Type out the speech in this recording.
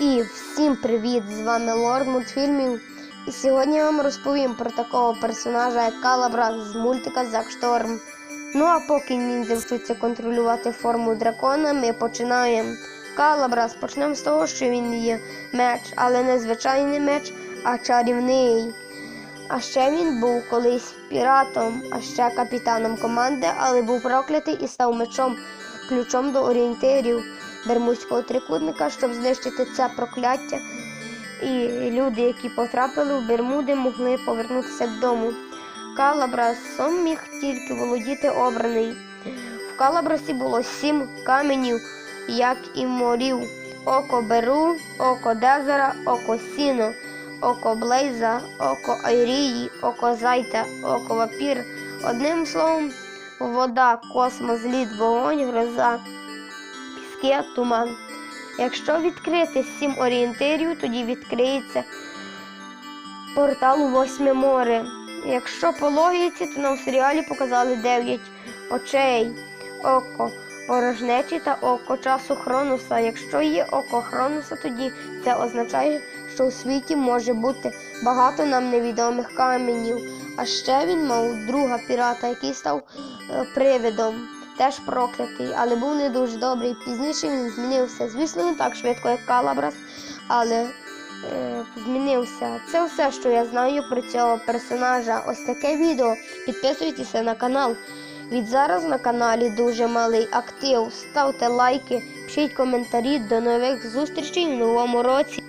І всім привіт! З вами Лорд мультфільмів. І сьогодні я вам розповім про такого персонажа, як Калабра з мультика Зак Шторм. Ну а поки ніндзя вчиться контролювати форму дракона, ми починаємо. Калабрас почнемо з того, що він є меч, але не звичайний меч, а чарівний. А ще він був колись піратом, а ще капітаном команди, але був проклятий і став мечом, ключом до орієнтирів Бермудського трикутника, щоб знищити це прокляття. І люди, які потрапили в Бермуди, могли повернутися додому. Калабрасом міг тільки володіти обраний. В Калабрасі було сім каменів, як і морів: око Беру, око Дезера, око Сіно, око Блейза, око Айрії, око Зайта, око Вапір. Одним словом, вода, космос, лід, вогонь, гроза, піски, туман. Якщо відкрити сім орієнтирів, тоді відкриється портал у восьме море. Якщо по логіці, то нам в серіалі показали дев'ять очей, око порожнечі та око часу Хронуса. Якщо є око Хронуса, тоді це означає, що у світі може бути багато нам невідомих каменів. А ще він мав друга пірата, який став е, привидом. Теж проклятий, але був не дуже добрий. Пізніше він змінився. Звісно, не так швидко, як Калабрас, але е, змінився. Це все, що я знаю про цього персонажа. Ось таке відео. Підписуйтеся на канал. Від зараз на каналі дуже малий актив. Ставте лайки, пишіть коментарі. До нових зустрічей в новому році.